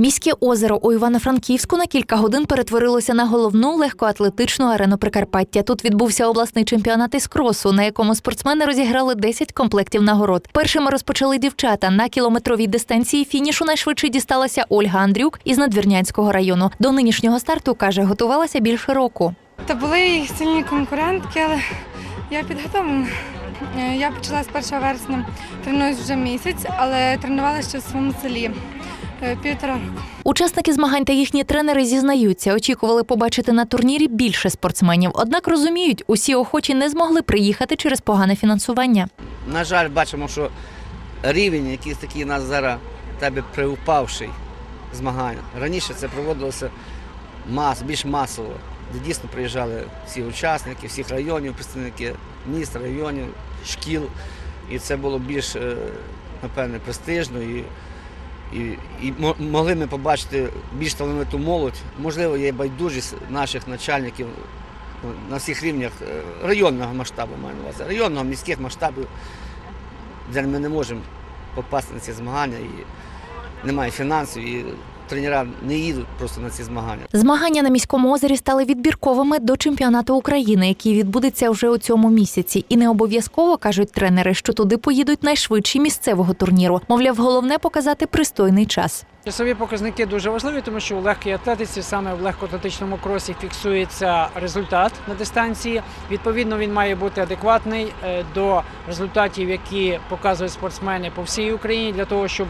Міське озеро у Івано-Франківську на кілька годин перетворилося на головну легкоатлетичну арену Прикарпаття. Тут відбувся обласний чемпіонат із кросу, на якому спортсмени розіграли 10 комплектів нагород. Першими розпочали дівчата. На кілометровій дистанції фінішу найшвидше дісталася Ольга Андрюк із Надвірнянського району. До нинішнього старту каже, готувалася більше року. Та були сильні конкурентки, але я підготовлена. Е, Я почала з 1 вересня, тренуюсь вже місяць, але тренувалася ще в своєму селі півтора року. Учасники змагань та їхні тренери зізнаються, очікували побачити на турнірі більше спортсменів. Однак розуміють, усі охочі не змогли приїхати через погане фінансування. На жаль, бачимо, що рівень, який такий у нас зараз в тебе приупавший змагань. Раніше це проводилося мас, більш масово, де дійсно приїжджали всі учасники, всіх районів, представники міст, районів, шкіл. І це було більш, е, напевне, престижно. І, і, і могли ми побачити більш талановиту молодь. Можливо, є байдужість наших начальників на всіх рівнях е, районного масштабу, маю на увазі, районного, міських масштабів, де ми не можемо попасти на ці змагання і немає фінансів, і тренера не їдуть просто на ці змагання. Змагання на міському озері стали відбірковими до чемпіонату України, який відбудеться вже у цьому місяці. І не обов'язково кажуть тренери, що туди поїдуть найшвидші місцевого турніру. Мовляв, головне показати пристойний час. Часові показники дуже важливі, тому що у легкій атлетиці, саме в легкоатлетичному кросі, фіксується результат на дистанції. Відповідно, він має бути адекватний е, до результатів, які показують спортсмени по всій Україні, для того, щоб